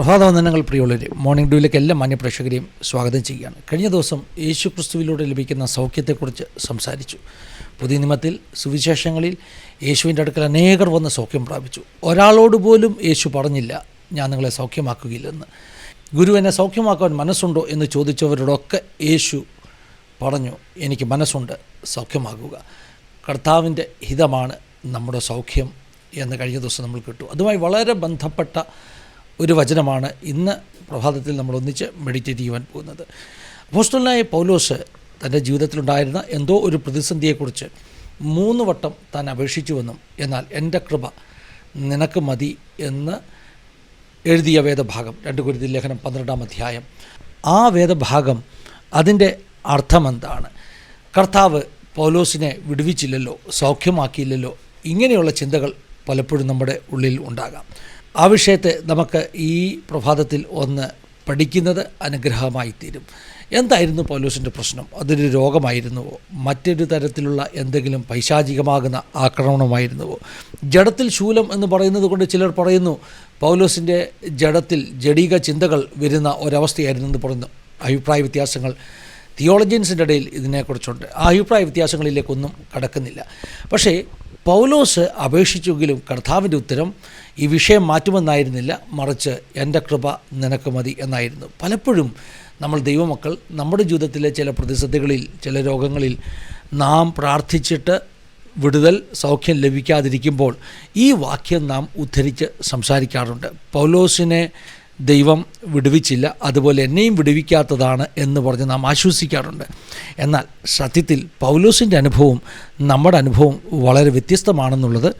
പ്രഭാതവന്ദനങ്ങൾ പ്രിയമുള്ളവരെ മോർണിംഗ് ഡ്യൂയിലേക്ക് എല്ലാ മാന്യപ്രേക്ഷകരെയും സ്വാഗതം ചെയ്യുകയാണ്. കഴിഞ്ഞ ദിവസം യേശു ക്രിസ്തുവിലൂടെ ലഭിക്കുന്ന സൗഖ്യത്തെക്കുറിച്ച് സംസാരിച്ചു. പുതിയ നിയമത്തിൽ സുവിശേഷങ്ങളിൽ യേശുവിന്റെ അടുക്കൽ അനേകർ വന്ന് സൗഖ്യം പ്രാപിച്ചു. ഒരാളോട് പോലും യേശു പറഞ്ഞില്ല ഞാൻ നിങ്ങളെ സൗഖ്യമാക്കുകയില്ലെന്ന്. ഗുരു എന്നെ സൗഖ്യമാക്കാൻ മനസ്സുണ്ടോ എന്ന് ചോദിച്ചവരോടൊക്കെ യേശു പറഞ്ഞു എനിക്ക് മനസ്സുണ്ട് സൗഖ്യമാകുക. കർത്താവിന്റെ ഹിതമാണ് നമ്മുടെ സൗഖ്യം എന്ന് കഴിഞ്ഞ ദിവസം നമ്മൾ കിട്ടു. അതുമായി വളരെ ബന്ധപ്പെട്ട ഒരു വചനമാണ് ഇന്ന് പ്രഭാതത്തിൽ നമ്മൾ ഒന്നിച്ച് മെഡിറ്റേറ്റ് ചെയ്യുവാൻ പോകുന്നത്. അപ്പോസ്റ്റലായ പൗലോസ് തന്റെ ജീവിതത്തിലുണ്ടായിരുന്ന എന്തോ ഒരു പ്രതിസന്ധിയെക്കുറിച്ച് മൂന്ന് വട്ടം താൻ അപേക്ഷിച്ചുവെന്നും എന്നാൽ എന്റെ കൃപ നിനക്ക് മതി എന്ന് എഴുതിയ വേദഭാഗം രണ്ട് കുരുതി ലേഖനം പന്ത്രണ്ടാം അധ്യായം. ആ വേദഭാഗം അതിന്റെ അർത്ഥമെന്താണ്? കർത്താവ് പൗലോസിനെ വിടുവിച്ചില്ലല്ലോ സൗഖ്യമാക്കിയില്ലല്ലോ ഇങ്ങനെയുള്ള ചിന്തകൾ പലപ്പോഴും നമ്മുടെ ഉള്ളിൽ ഉണ്ടാകാം. ആ വിഷയത്തെ നമുക്ക് ഈ പ്രഭാതത്തിൽ ഒന്ന് പഠിക്കുന്നത് അനുഗ്രഹമായി തീരും. എന്തായിരുന്നു പൗലോസിന്റെ പ്രശ്നം? അതൊരു രോഗമായിരുന്നുവോ? മറ്റൊരു തരത്തിലുള്ള എന്തെങ്കിലും പൈശാചികമാകുന്ന ആക്രമണമായിരുന്നുവോ? ജഡത്തിൽ ശൂലം എന്ന് പറയുന്നത് കൊണ്ട് ചിലർ പറയുന്നു പൗലോസിന്റെ ജഡത്തിൽ ജഡീക ചിന്തകൾ വരുന്ന ഒരവസ്ഥയായിരുന്നു എന്ന് പറയുന്നു. അഭിപ്രായ വ്യത്യാസങ്ങൾ തിയോളജിയൻസിന്റെ ഇടയിൽ ഇതിനെക്കുറിച്ചുണ്ട്. ആ അഭിപ്രായ വ്യത്യാസങ്ങളിലേക്കൊന്നും കടക്കുന്നില്ല. പക്ഷേ പൗലോസ് അപേക്ഷിച്ചെങ്കിലും കർത്താവിന്റെ ഉത്തരം ഈ വിഷയം മാറ്റുമെന്നായിരുന്നില്ല. മറിച്ച് എന്റെ കൃപ നിനക്ക് മതി എന്നായിരുന്നു. പലപ്പോഴും നമ്മൾ ദൈവമക്കൾ നമ്മുടെ ജീവിതത്തിലെ ചില പ്രതിസന്ധികളിൽ ചില രോഗങ്ങളിൽ നാം പ്രാർത്ഥിച്ചിട്ട് വിടുതൽ സൗഖ്യം ലഭിക്കാതിരിക്കുമ്പോൾ ഈ വാക്യം നാം ഉദ്ധരിച്ച് സംസാരിക്കാറുണ്ട്. പൗലോസിനെ ദൈവം വിടുവിച്ചില്ല അതുപോലെ എന്നെയും വിടുവിക്കാത്തതാണ് എന്ന് പറഞ്ഞ് നാം ആശ്വസിക്കാറുണ്ട്. എന്നാൽ സത്യത്തിൽ പൗലോസിന്റെ അനുഭവം നമ്മുടെ അനുഭവം വളരെ വ്യത്യസ്തമാണെന്നുള്ളത്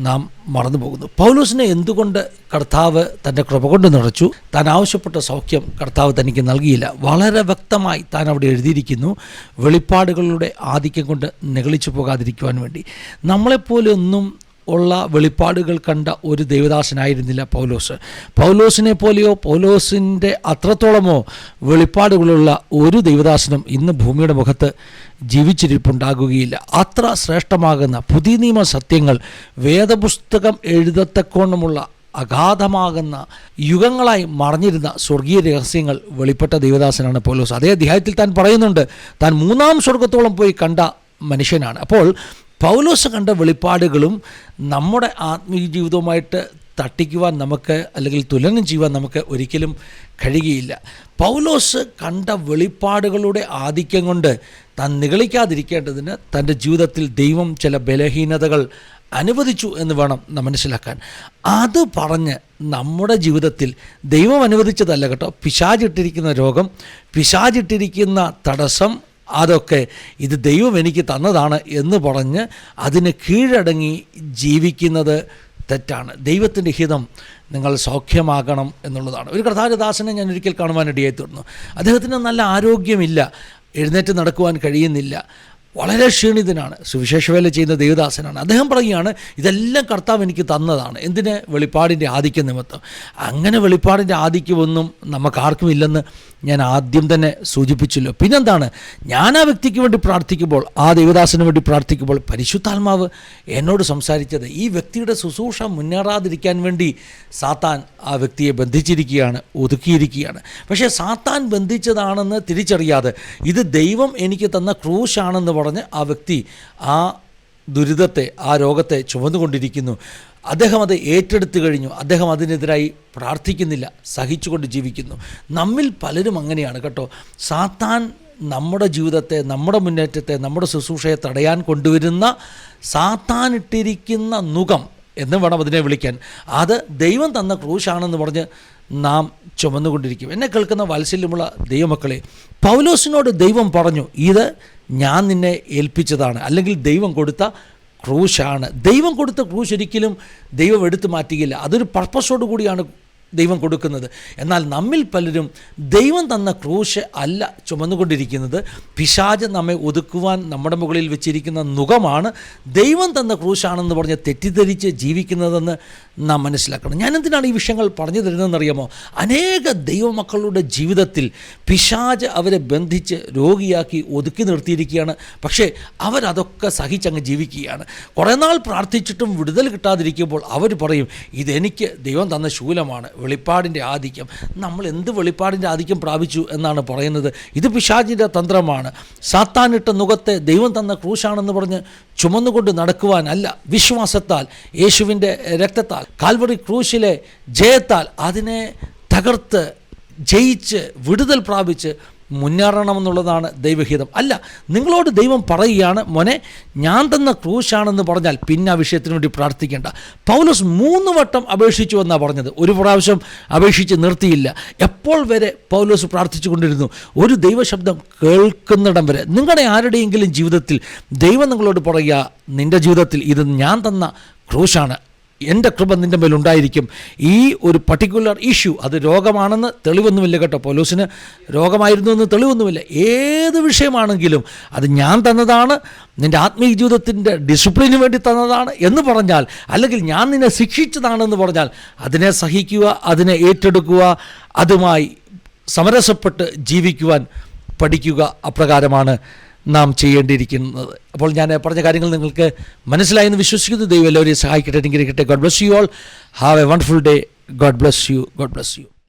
നാം മറന്നു പോകുന്നു പൗലോസിനെ എന്തുകൊണ്ട് കർത്താവ് തന്റെ കൃപ കൊണ്ട് നിറച്ചു? താൻ ആവശ്യപ്പെട്ട സൗഖ്യം കർത്താവ് തനിക്ക് നൽകിയില്ല. വളരെ വ്യക്തമായി താൻ അവിടെ എഴുതിയിരിക്കുന്നു വെളിപ്പാടുകളുടെ ആധിക്യം കൊണ്ട് നിഗളിച്ചു പോകാതിരിക്കുവാൻ വേണ്ടി. നമ്മളെപ്പോലെ ഒന്നും ഉള്ള വെളിപ്പാടുകൾ കണ്ട ഒരു ദേവദാസനായിരുന്നില്ല പൗലോസ്. പൗലോസിനെ പോലെയോ പൗലോസിന്റെ അത്രത്തോളമോ വെളിപ്പാടുകളുള്ള ഒരു ദൈവദാസനും ഇന്ന് ഭൂമിയുടെ മുഖത്ത് ജീവിച്ചിരിപ്പുണ്ടാകുകയില്ല. അത്ര ശ്രേഷ്ഠമാകുന്ന പുതിയ നിയമ സത്യങ്ങൾ വേദപുസ്തകം എഴുതത്തക്കോണമുള്ള അഗാധമാകുന്ന യുഗങ്ങളായി മറഞ്ഞിരുന്ന സ്വർഗീയ രഹസ്യങ്ങൾ വെളിപ്പെട്ട ദേവദാസനാണ് പൗലോസ്. അതേ അധ്യായത്തിൽ താൻ പറയുന്നുണ്ട് താൻ മൂന്നാം സ്വർഗത്തോളം പോയി കണ്ട മനുഷ്യനാണ്. അപ്പോൾ പൗലോസ് കണ്ട വെളിപ്പാടുകളും നമ്മുടെ ആത്മീയ ജീവിതവുമായിട്ട് തട്ടിക്കുവാൻ നമുക്ക് അല്ലെങ്കിൽ തുലനം ചെയ്യുവാൻ നമുക്ക് ഒരിക്കലും കഴിയുകയില്ല. പൗലോസ് കണ്ട വെളിപ്പാടുകളുടെ ആധിക്യം കൊണ്ട് താൻ നിഗളിക്കാതിരിക്കേണ്ടതിന് തന്റെ ജീവിതത്തിൽ ദൈവം ചില ബലഹീനതകൾ അനുവദിച്ചു എന്ന് വേണം നാം മനസ്സിലാക്കാൻ. അത് പറഞ്ഞ് നമ്മുടെ ജീവിതത്തിൽ ദൈവം അനുവദിച്ചതല്ല കേട്ടോ. പിശാചിട്ടിരിക്കുന്ന രോഗം പിശാചിട്ടിരിക്കുന്ന തടസ്സം അതൊക്കെ ഇത് ദൈവം എനിക്ക് തന്നതാണ് എന്ന് പറഞ്ഞ് അതിന് കീഴടങ്ങി ജീവിക്കുന്നത് തെറ്റാണ്. ദൈവത്തിന്റെ ഹിതം നിങ്ങൾ സൗഖ്യമാകണം എന്നുള്ളതാണ്. ഒരു കർത്താരദാസനെ ഞാൻ ഒരിക്കൽ കാണുവാനിടയായി തീർന്നു. അദ്ദേഹത്തിന് നല്ല ആരോഗ്യമില്ല. എഴുന്നേറ്റ് നടക്കുവാൻ കഴിയുന്നില്ല. വളരെ ക്ഷീണിതനാണ്. സുവിശേഷവേല ചെയ്യുന്ന ദേവദാസനാണ്. അദ്ദേഹം പറയുകയാണ് ഇതെല്ലാം കർത്താവ് എനിക്ക് തന്നതാണ്. എന്തിന്? വെളിപ്പാടിന്റെ ആധിക്യ നിമിത്തം. അങ്ങനെ വെളിപ്പാടിന്റെ ആധിക്യമൊന്നും നമുക്കാർക്കും ഇല്ലെന്ന് ഞാൻ ആദ്യം തന്നെ സൂചിപ്പിച്ചല്ലോ. പിന്നെന്താണ്? ഞാൻ ആ വ്യക്തിക്ക് വേണ്ടി പ്രാർത്ഥിക്കുമ്പോൾ ആ ദേവദാസന് വേണ്ടി പ്രാർത്ഥിക്കുമ്പോൾ പരിശുദ്ധാത്മാവ് എന്നോട് സംസാരിച്ചത് ഈ വ്യക്തിയുടെ ശുശ്രൂഷ മുന്നേറാതിരിക്കാൻ വേണ്ടി സാത്താൻ ആ വ്യക്തിയെ ബന്ധിച്ചിരിക്കുകയാണ് ഒതുക്കിയിരിക്കുകയാണ്. പക്ഷേ സാത്താൻ ബന്ധിച്ചതാണെന്ന് തിരിച്ചറിയാതെ ഇത് ദൈവം എനിക്ക് തന്ന ക്രൂശാണെന്ന് പറഞ്ഞ് ആ വ്യക്തി ആ ദുരിതത്തെ ആ രോഗത്തെ ചുമന്നുകൊണ്ടിരിക്കുന്നു. അദ്ദേഹം അത് ഏറ്റെടുത്തു കഴിഞ്ഞു. അദ്ദേഹം അതിനെതിരായി പ്രാർത്ഥിക്കുന്നില്ല. സഹിച്ചുകൊണ്ട് ജീവിക്കുന്നു. നമ്മിൽ പലരും അങ്ങനെയാണ് കേട്ടോ. സാത്താൻ നമ്മുടെ ജീവിതത്തെ നമ്മുടെ മുന്നേറ്റത്തെ നമ്മുടെ ശുശ്രൂഷയെ തടയാൻ കൊണ്ടുവരുന്ന സാത്താനിട്ടിരിക്കുന്ന നുകം എന്ന് വേണം അതിനെ വിളിക്കാൻ. അത് ദൈവം തന്ന ക്രൂശാണെന്ന് പറഞ്ഞ് നാം ചുമന്നുകൊണ്ടിരിക്കും. എന്നെ കേൾക്കുന്ന വാത്സല്യമുള്ള ദൈവമക്കളെ പൗലോസിനോട് ദൈവം പറഞ്ഞു ഇത് ഞാൻ നിന്നെ ഏൽപ്പിച്ചതാണ്. അല്ലെങ്കിൽ ദൈവം കൊടുത്ത ക്രൂശാണ്. ദൈവം കൊടുത്ത ക്രൂശ് ഒരിക്കലും ദൈവം എടുത്തു മാറ്റുകയില്ല. അതൊരു പർപ്പസോട് കൂടിയാണ് ദൈവം കൊടുക്കുന്നത്. എന്നാൽ നമ്മിൽ പലരും ദൈവം തന്ന ക്രൂശ് അല്ല ചുമന്നുകൊണ്ടിരിക്കുന്നത്. പിശാജ് നമ്മെ ഒതുക്കുവാൻ നമ്മുടെ മുകളിൽ വെച്ചിരിക്കുന്ന നുഖമാണ് ദൈവം തന്ന ക്രൂശാണെന്ന് പറഞ്ഞ് തെറ്റിദ്ധരിച്ച് ജീവിക്കുന്നതെന്ന് നാം മനസ്സിലാക്കണം. ഞാനെന്തിനാണ് ഈ വിഷയങ്ങൾ പറഞ്ഞു തരുന്നതെന്നറിയാമോ? അനേക ദൈവമക്കളുടെ ജീവിതത്തിൽ പിശാജ് അവരെ ബന്ധിച്ച് രോഗിയാക്കി ഒതുക്കി നിർത്തിയിരിക്കുകയാണ്. പക്ഷേ അവരതൊക്കെ സഹിച്ചങ്ങ് ജീവിക്കുകയാണ്. കുറേ നാൾ പ്രാർത്ഥിച്ചിട്ടും വിടുതൽ കിട്ടാതിരിക്കുമ്പോൾ അവർ പറയും ഇതെനിക്ക് ദൈവം തന്ന ശൂലമാണ്. വെളിപ്പാടിന്റെ ആധിക്യം. നമ്മൾ എന്ത് വെളിപ്പാടിന്റെ ആധിക്യം പ്രാപിച്ചു എന്നാണ് പറയുന്നത്. ഇത് പിശാചിന്റെ തന്ത്രമാണ്. സാത്താനിട്ട മുഖത്തെ ദൈവം തന്ന ക്രൂശാണെന്ന് പറഞ്ഞ് ചുമന്നുകൊണ്ട് നടക്കുവാനല്ല വിശ്വാസത്താൽ യേശുവിന്റെ രക്തത്താൽ കാൽവറി ക്രൂശിലെ ജയത്താൽ അതിനെ തകർത്ത് ജയിച്ച് വിടുതൽ പ്രാപിച്ച് മുന്നേറണമെന്നുള്ളതാണ് ദൈവഹിതം. അല്ല നിങ്ങളോട് ദൈവം പറയുകയാണ് മോനെ ഞാൻ തന്ന ക്രൂശാണെന്ന് പറഞ്ഞാൽ പിന്നെ ആ വിഷയത്തിന് വേണ്ടി പ്രാർത്ഥിക്കേണ്ട. പൗലോസ് മൂന്ന് വട്ടം അപേക്ഷിച്ചു എന്നാണ് പറഞ്ഞത്. ഒരു പ്രാവശ്യം അപേക്ഷിച്ച് നിർത്തിയില്ല. എപ്പോൾ വരെ പൗലോസ് പ്രാർത്ഥിച്ചു കൊണ്ടിരുന്നു? ഒരു ദൈവശബ്ദം കേൾക്കുന്നിടം വരെ. നിങ്ങളുടെ ആരുടെയെങ്കിലും ജീവിതത്തിൽ ദൈവം നിങ്ങളോട് പറയുക നിന്റെ ജീവിതത്തിൽ ഇത് ഞാൻ തന്ന ക്രൂശാണ്. എന്റെ കൃപ നിന്റെ മേലുണ്ടായിരിക്കും ഈ ഒരു പർട്ടിക്കുലർ ഇഷ്യൂ അത് രോഗമാണെന്ന് തെളിവൊന്നുമില്ല കേട്ടോ പോലീസിന്. രോഗമായിരുന്നു എന്ന് തെളിവൊന്നുമില്ല. ഏത് വിഷയമാണെങ്കിലും അത് ഞാൻ തന്നതാണ് നിന്റെ ആത്മീയ ജീവിതത്തിന്റെ ഡിസിപ്ലിന് വേണ്ടി തന്നതാണ് എന്ന് പറഞ്ഞാൽ അല്ലെങ്കിൽ ഞാൻ നിന്നെ ശിക്ഷിച്ചതാണെന്ന് പറഞ്ഞാൽ അതിനെ സഹിക്കുക അതിനെ ഏറ്റെടുക്കുക അതുമായി സമരസപ്പെട്ട് ജീവിക്കുവാൻ പഠിക്കുക അപ്രകാരമാണ്. നാം ചെയ്യേണ്ടിയിരിക്കുന്നത്. അപ്പോൾ ഞാൻ പറഞ്ഞ കാര്യങ്ങൾ നിങ്ങൾക്ക് മനസ്സിലായെന്ന് വിശ്വസിക്കുന്നു. ദൈവം എല്ലാവരെയും സഹായിക്കട്ടെ അനുഗ്രഹിക്കട്ടെ. God bless you all have a wonderful day God bless you God bless you